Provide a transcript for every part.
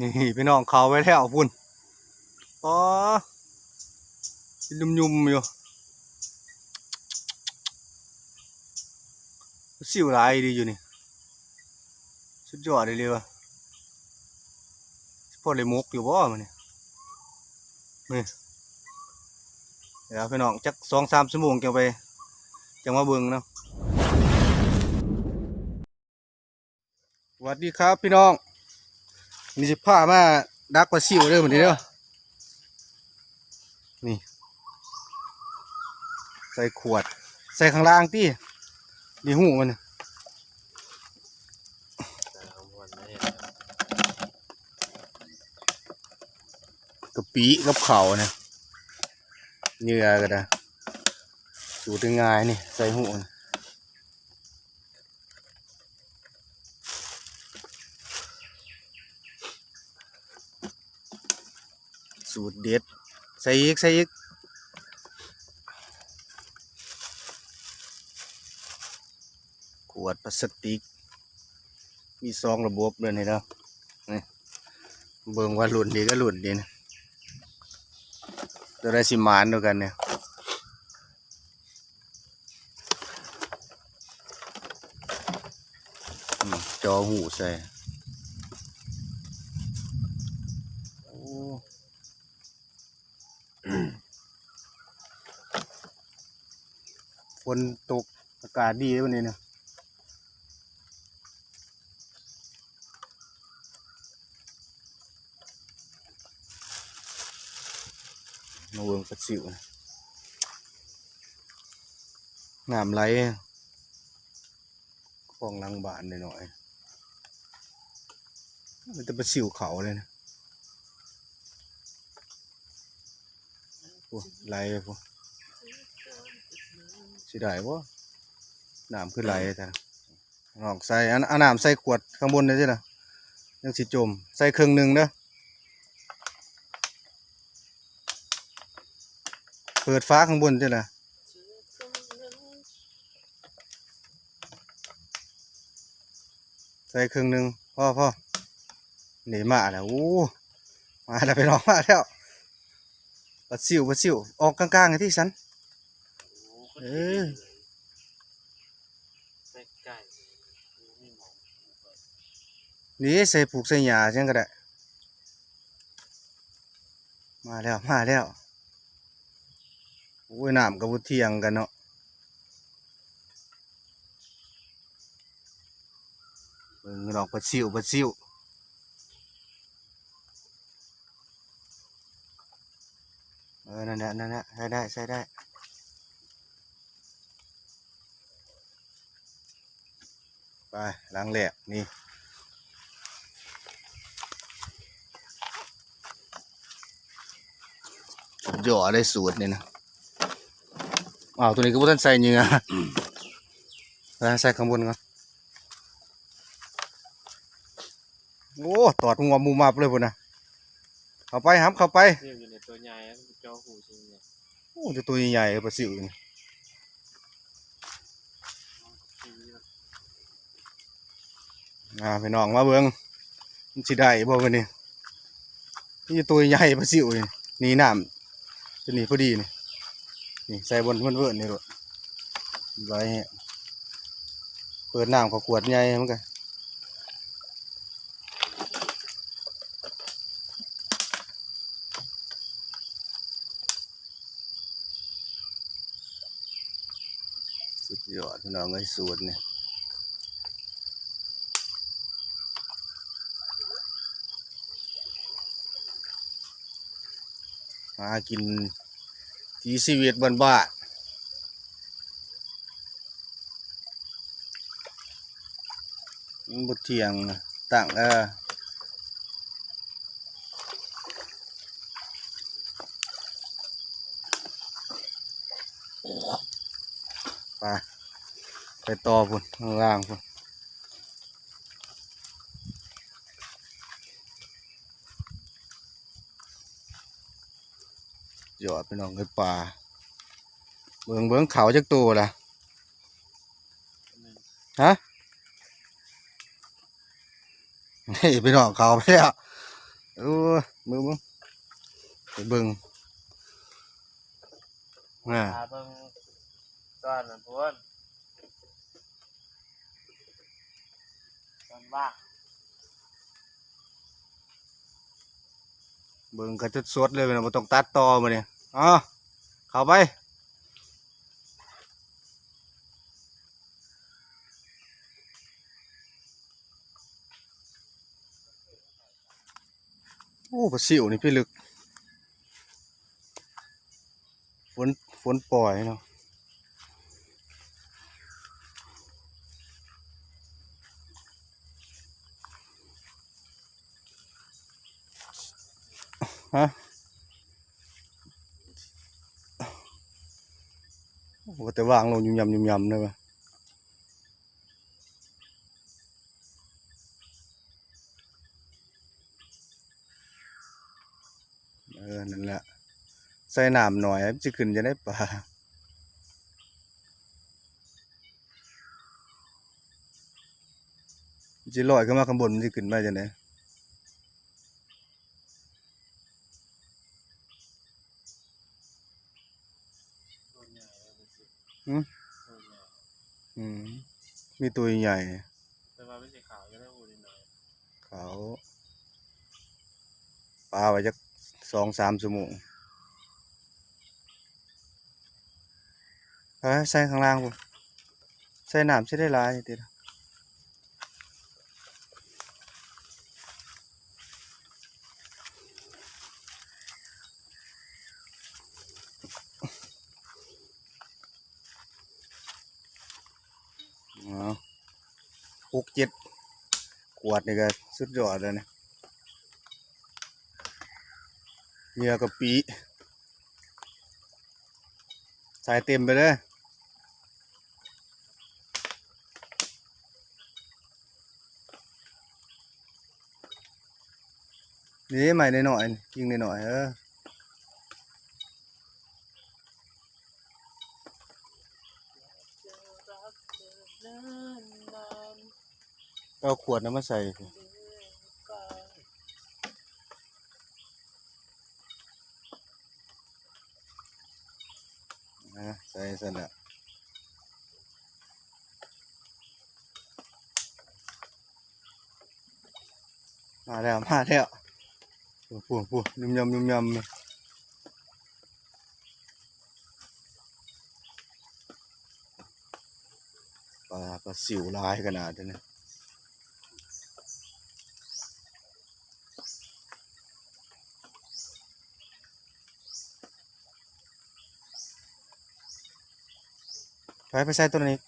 นี่พี่น้องเขาไว้แล้วพุ่นป๋อยุ่มๆอยู่สิวลายดีอยู่นี่ สุดยอดเลยเลยวะพอเลยมกอยู่บ่มันนี่นี่เดี๋ยวพี่น้องจักสองสามชั่วโมงจังไปจังมาเบิ่งเนาะสวัสดีครับพี่น้อง นี่สิพามาดักปลาซิวเด้อเหมือนเด้อนี่ ใส่ขวด ใส่ข้างล่างตินี่หูมันน่ะกะปิกับเขาวนะเหงื่อก็ได้สูตรง่ายนี่ ใส่หูมัน สูตรเด็ด ใส่อีก ใส่อีกขวดพลาสติก มีซองระบบเลยนี่นะนี่เบิ่งว่าหลุนดีก็หลุนดีนะตัวได้สิมานด้วยกันเนี่ยจอหูใส่ ฝนตกอากาศดีเลยวันนี้เนี่ยมาเวิงกระสิวนะน้ำไหลคลองลังบานหน่อยๆมันจะประสิวเขาเลยนะโอ้ไหลไปพวก สิได้บ่น้ำขึ้นไหลแต่ลองใส่อันอันน้ำใส่ขวดข้างบนได้สิล่ะยังสิจม ใส่ครึ่งหนึ่งเด้อเปิดฟ้าข้างบนจ้ะล่ะใส่ครึ่งหนึ่งพ่อพ่อหนีมาแล้วโอ้มาแล้วไปน้องมาแล้วปลาซิวปลาซิวออกกลางๆไอ้ที่สัน เออใส่ไก่ไม่มองนี่ใส่ผูกใส่หญ้าจังก็ได้ มาแล้วมาแล้วโอ้ยน้ำกับบุเทียงกันเนาะเบิ่งดอกปลาซิวปลาซิวเออนั่นแหละนั่นแหละใช้ได้ใช้ได้ไป ล้างแหลกนี่หย่อได้สูตรนี่นะอ้าวตัวนี้ก็บ่ทันใส่เหงื่อแล้วใส่ข้างบนก่อนโอ้ตอดงวมูมับเลยพุ่นนะเข้าไปครับเข้าไปเรียกอยู่ในตัวใหญ่แล้วจอหูจริงเนี่ยโอ้จะตัวใหญ่ๆปลาสิวนี่ อ่าพี่น้องมาเบิ่งมันสิได้บ่วันนี้นี่ตัวใหญ่ปลาสิวนี่นี่น้ำตัวนี้พอดีนี่นี่ใส่บนเวิร์นๆนี่โลดไว้เปิดน้ำกับขวดใหญ่เหมือนกันสุดยอดพี่น้องไอ้สูตรนี่ หากินที่ชีวิตบ้านบ้านบดเทียงต่างเออไปไปต่อพุ่นล่างพุ่น ยอดไปน้องเอ้ยป่า เบิ่งเบิ่งเขาจักตัวล่ะฮะนี่พี่น้องเขาไปแล้วเออมือมึงไปเบิ่งอ่าหาเบิ่งตอนนั้นพุ่นตอนว่างเบิ่งกันสดๆเลยนะบ่ต้องตัดต่อมาเนี่ย อ๋อเข้าไปโอ้ปลาซิวนี่พี่ลึกฝนฝนปล่อยเนาะฮะ ว่าแต่ว่างลงยุ่มยำยุ่มยำเลยวะเออ นั่นแหละ ใส่น้ำหน่อยมันจะขึ้นจะได้ปลาจะลอยขึ้นมาข้างบนมันจะขึ้นมาจะไหน ตัวใหญ่เลยมันสิ หืม ตัวใหญ่ อืม มีตัวใหญ่แต่ว่าไม่ใช่ขาวจะได้หูนิดหน่อยเขาปลาไว้จักสองสามชั่วโมงเฮ้ยใส่ข้างล่างพุ่นใส่น้ำใส่ได้หลายเด็ดเอาหก เจ็ดขวดนี่ก็สุดยอดเลยนะเหยื่อกะปิใส่เต็มไปเลยนี่ใหม่หน่อยๆยิงหน่อยๆเออ เอาขวดน้ำมาใส่นะใส่สร็จแล้วมาแล้ว มาแล้วปวดปวดปวดยุ่มยำยุ่มยำยปลาปลาสิวลายขนาดนี้ ไปไปใส่ตัวนี้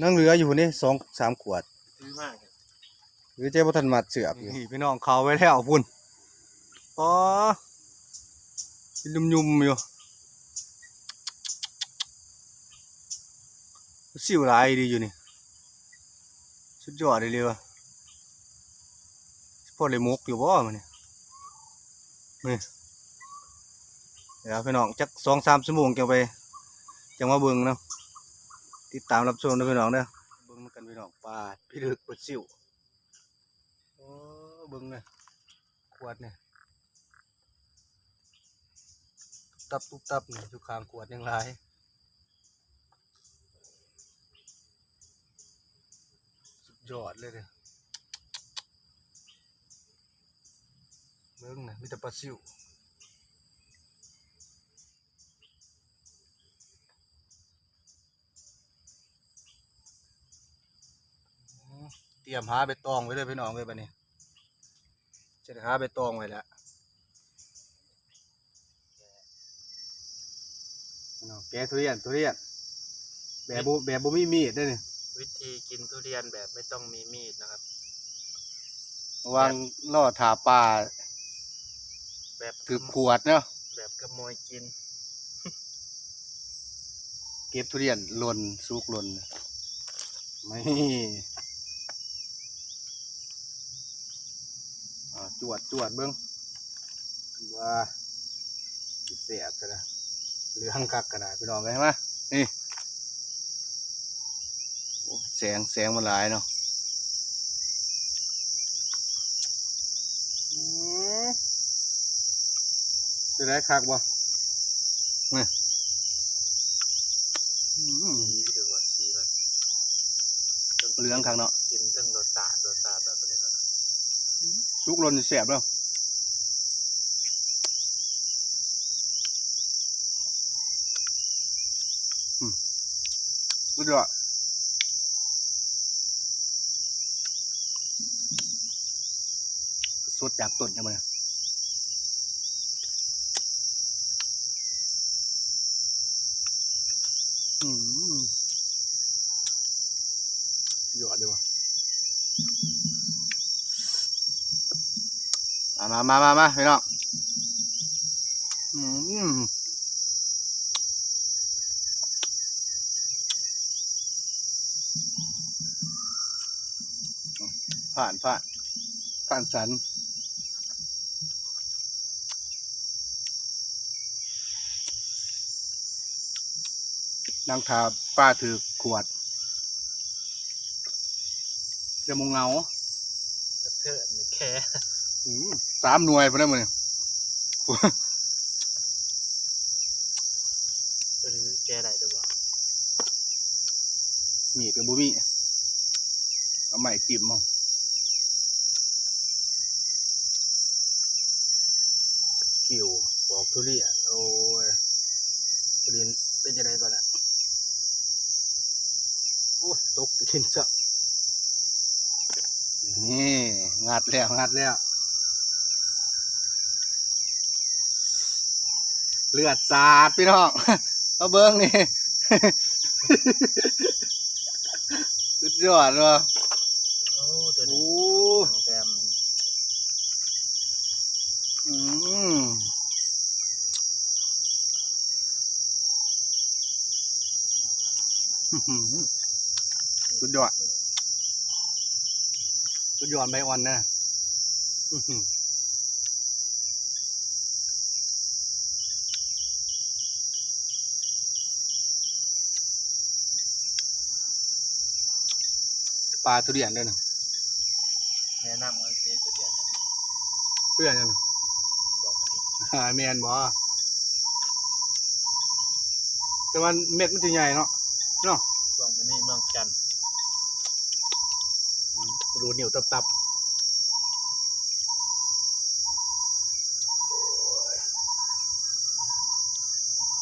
นั่งเรืออยู่นี่สองสามขวดซื้อมากเลยหรือเจ้าพทันมัดเสือบอยู่นี่พี่น้องเขาไว้แล้วพุ่นอ๋อยุ่มยุ่มๆอยู่สิวหลายดีอยู่นี่สุดยอดเลยเลยวะพอเลยมุกอยู่บ่มันนี่นี่เดี๋ยวพี่น้องจักสองสามชั่วโมงจังไป จังมาเบิ่งเนาะติดตามรับชมนะพี่น้องเด้อเบิ่งนกันพี่น้องปลาพี่ลึกปลาซิวโอ้เบิ่งเนี่ยขวดเนี่ยตับตุบตับเนี่อยู่ข้างขวดยังหลสุดยอดเลยเนี่ยเบิ่งน่ะมีแต่ปลาซิว เตรียมหาใบตองไว้เลยพี่น้องเลยบัดนี้จะได้หาใบตองไว้แล้วพี่น้องแกะทุเรียนทุเรียนแบบบุแบบบุมีมีดเด้วยนี่วิธีกินทุเรียนแบบไม่ต้องมีมีดนะครับ วางล่อถาปลาแบบถือขวดเนาะแบบขโมยกิน เก็บทุเรียนหล่นสุกหล่นไม่ จวดจวดเบิ้งว่าเสียบกันนะเหลืองกักกันนะพี่น้องเห็นไหมนี่แสงแสงมันหลายเนาะจะได้คักบ่นี่ยเหลืองคักเนาะกินตั้งรสชาติรสชาติแบบนี้ ลุกลนแสบแล้วอืมสุดยอดสดจากต้นยังไงอืมยอดดีว่ะ มามามามามาพี่น้องอืมผ่านผ่านผ่านสันนางทาป้าถือขวดจะมงเหงากระเทิดไม่แค่อืม สามหน่วยพอได้มั้ยตัวนี้แกได้ด้วยวะมีดกับบุมีเอาใหม่จิ้มมั้งสกิลปอกทุเรียนโอ้ยทุเรียนเป็นยังไงก่อนอะโอ้ยตกกินซะนี่งัดแล้วงัดแล้ว เลือดสาดพี่น้องเอาเบิ้งนี่สุดยอดว่ะโอ้ตัวโอ้นี้แซมอืมอื้อหือสุดยอดสุดยอดใบอ่อนนะอื้อหือ ปลาทุเรียนด้วยนะแนะนำว่าสีตัวเดียวเนี่ยทุเรียนด้วยนะบอกมานี้หาแมนบ่แต่มันเม็ดมันจะใหญ่เนาะบอกมานี้เมืองจันทน์รูเหนียวตับตับ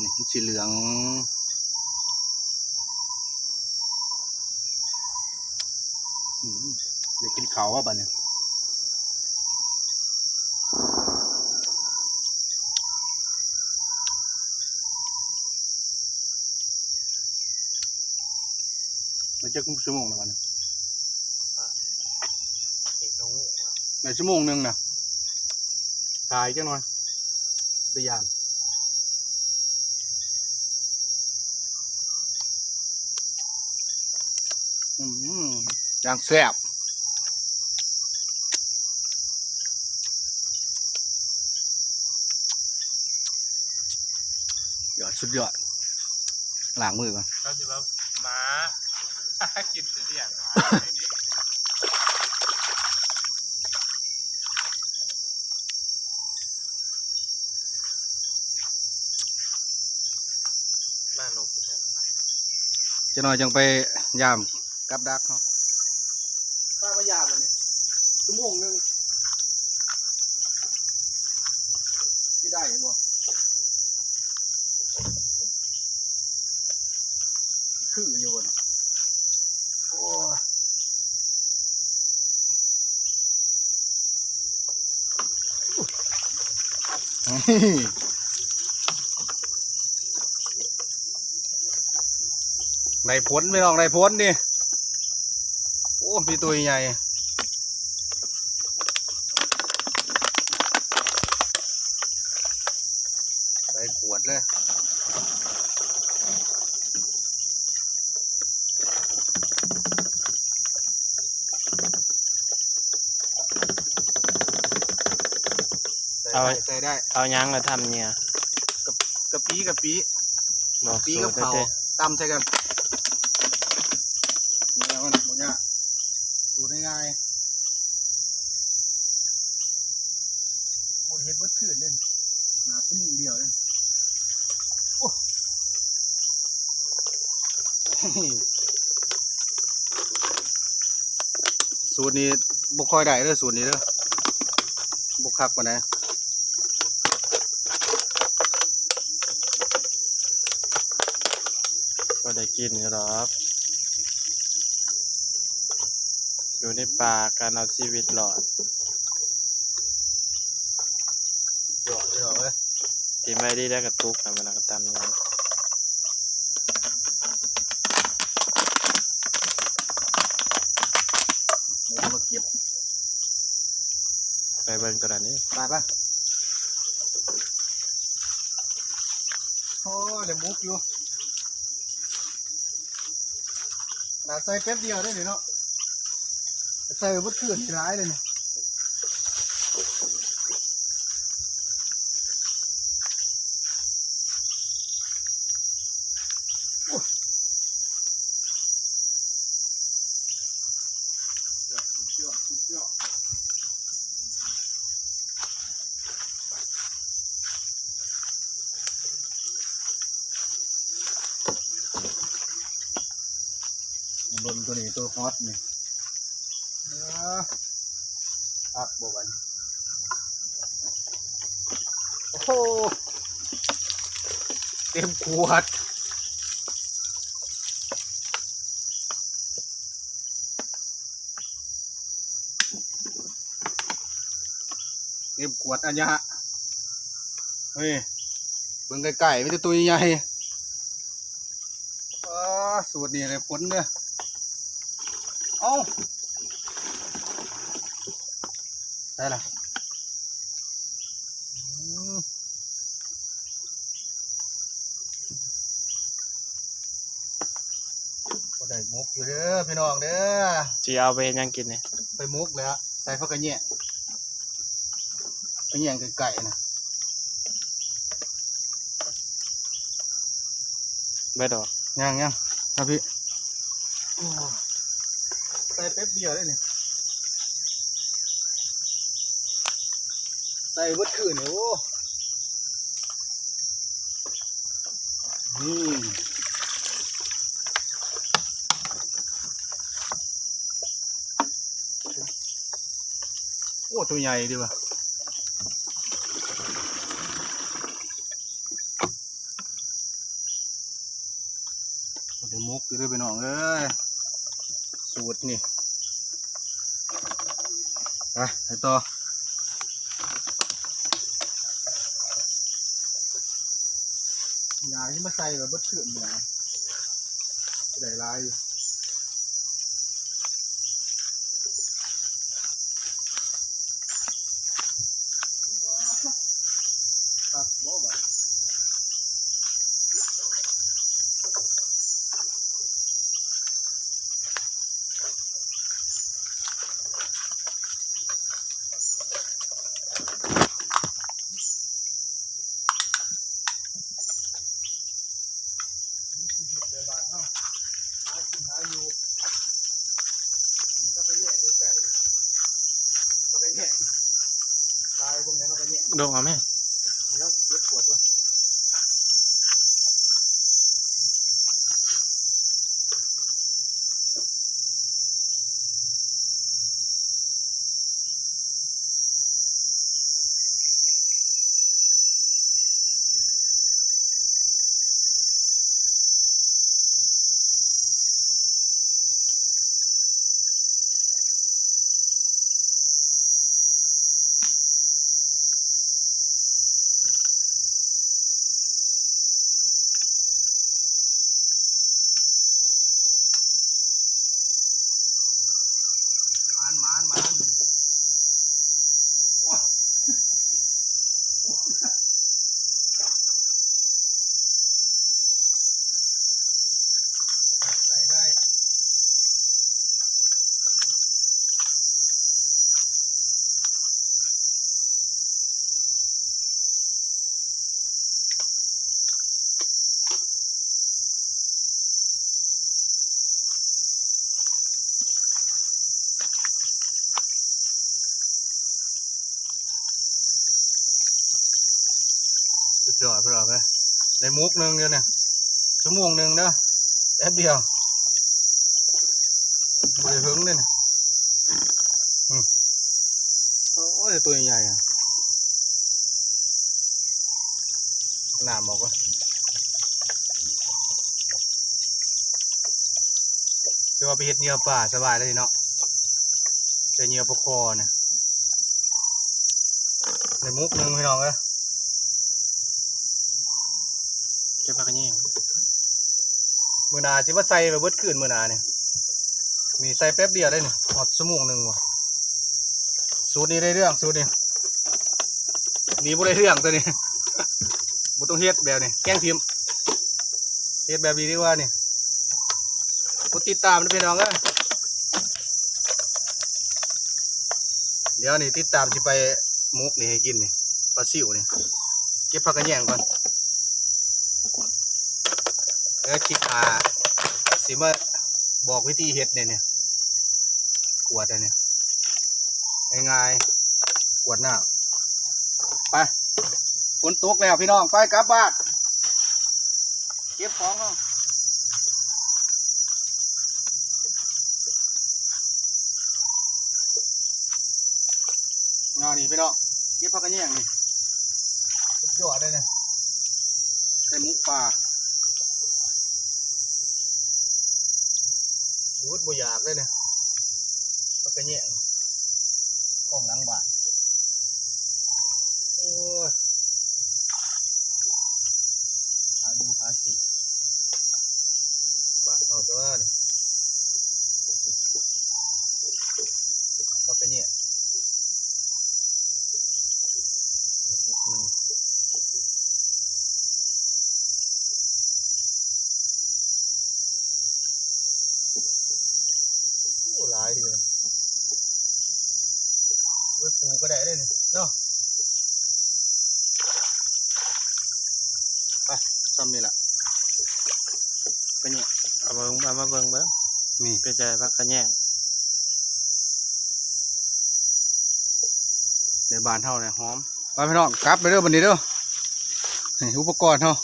นี่มันสีเหลือง อืม เขาวอะบ้านเนี่ยมันจะกุ้งชั่วโมงแล้วบ้าเนี่ยไหมูอะในชั่วโมงหนึ่งนะถ่ายจังหน่อยตัวยางอืมอย่างแซ่บยอด สุดยอดล้างมือก่อนเขาสิว่าหมากินตัวเดียวหมาไม่ดีบ้านนกเป็นไงล่ะมันจะหน่อยจังไปยามกับดักเขาข้ามายามอันนี้ชั่วโมงหนึ่งที่ได้บ่คืออยู่บ่เนาะโอ้ยนี่ ในพ้นไม่ลองในพ้นดิโอ้ มีตัวใหญ่ใส่ขวดเลย ใส่ได้ใส่ได้เอายังมาทำเนี่ยกะปิกะปิบอกปีสูกับตรเขาเด้อตำใส่กันนี่แล้วมันบ่ยากสูตรง่ายๆบดเห็ดบดขืนเล่นนาบชั่วโมงเดียวเลยโอ้สูตรนี้บุค่อยได้เด้อสูตรนี้เด้อบุคักปานใด ก็ได้กินอยู่หรอกอยู่ในป่าการเอาชีวิตรอดเดี๋ยวเดี๋ยวเว้ยที่ไม่ได้ได้กระตุกนะมันก็ตามยังไม่ต้องมาเก็บไปเบิ่งตัวนั้นนี่ไปปะโอ้ยเดี๋ยวมุกอยู่ น่าใส่แป๊บเดียวได้เลยเนาะใส่ไปบดขื่นร้ายเลยเนี่ยโอ้ยสุดยอดสุดยอด ลน ตัวฮอตนี่เอออักบวันโอ้โหเต็มขวดเต็มขวดอันยะเฮ้ยเบิ่งไก่ๆไม่ได้ตัวใหญ่ๆอ่าสูตรนี้เลยผลเนี่ย เอาได้ละอืมก็ได้มุกอยู่เด้อพี่น้องเด้อจีเอาไปเฮ็ดหยังกินเนี่ยไปมุกเลยฮะใส่ผักกระเนียงกระเนียงไก่ๆนะไม่ดอกย่างย่างครับพี่โอ้ ใส่แป๊บเดียวได้เนี่ยใส่เบดคืนเนี่ยโอ้นี่โอ้ ตัวใหญ่ดีว่ะเดี๋ยวมุกอยู่ด้วยไปน้องเอ้ย สูตรนี่ไปไปต่ออยางที่มาใส่แบบบดเขืนอยู่นะได้หลายอยู่ครับบ่บ่ นี่คือหยุดเดินบานเนาะหากินหาอยู่มันก็ไปแย่ด้วยไก่มันก็ไปแย่ตาย พวกนั้นก็ไปแย่ดงเอาไหมเดี๋ยวเจ็บปวดวะหมานหมานหมานว้าใส่ได้ ยอดพี่น้องเลย ในมุกหนึ่งเดียวเนี่ยชั่วโมงหนึ่งเด้อแป๊บเดียวบริหึงเลยเนี่ยอืมโอ้ยตัวใหญ่ๆอะน้ำบอกว่าคือว่าไปเห็ดเหยื่อป่าสบายเลยเนาะจอเหยื่อปลาคอเนี่ยในมุกหนึ่งพี่น้องเอ้ย เก็บผักกระเนียง มือหนาจิมาใส่ไปเบิดคืนมือหนาเนี่ยมีใส่แป๊บเดียวได้นี่หอดชั่วโมงหนึ่งวะสูตรนี้ได้เรื่องสูตรนี้นี่บ่ได้เรื่องตัวนี้บ่ต้องเฮ็ดแบบนี้แกงพิมเฮ็ดแบบนี้ดีกว่านี่บ่ติดตามนะพี่น้องเอ้ยเดี๋ยวนี่ติดตามสิไปมุกนี่ให้กินนี่ปลาซิวนี่เก็บผักกระแยงก่อน แล้วคลิปอาสิมาบอกวิธีเฮ็ดเนี่ยเนี่ยขวดอันเนี่ยง่ายๆขวดหน้าไปฝนตกแล้วพี่น้องไปกลับบ้านเก็บของเนาะงานนี่พี่น้องเก็บผักกระเนียงนี่สุดยอดเลยเนี่ยใส่หมุกปลา โอ้ยบ่อยากเลยเนี่ยก็กระแยงของหลังบ้านโอ้ยอายุหากินบาทเอาตัวนี่ก็กระแยงนี่มุกหนึ่งโอ้หลายทีเดียวไว้ปูก็ได้เลยนี่เนาะไปซ้ำนี่แหละ กระแยงเอามาเบิ่งเอามาเบิ่งเบิ่งนี่เป็นใจผักกระเนียงในบ้านเท่าเนี่ยหอมไปพี่น้องกลับไปเด้อบันนี้เด้อนี่อุปกรณ์เท่า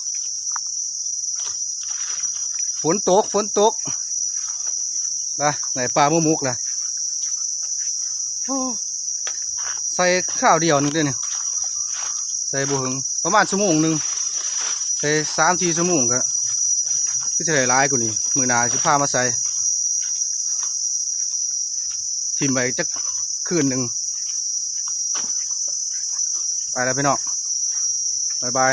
ฝนตกฝนตกไปไหนปลาหมูมุกล่ะโอ้ใส่ข้าวเดียวหนึงเด้วยนี่ใส่บุหึงประมาณชั่วโมงหนึ่งใส่สามสี่ชั่วโมงก็ ก็จะได้ร้ายกว่านี้มือหนาสิพามาใส่ทิมไปจักคืนหนึ่งไปแล้วพี่น้องบายบาย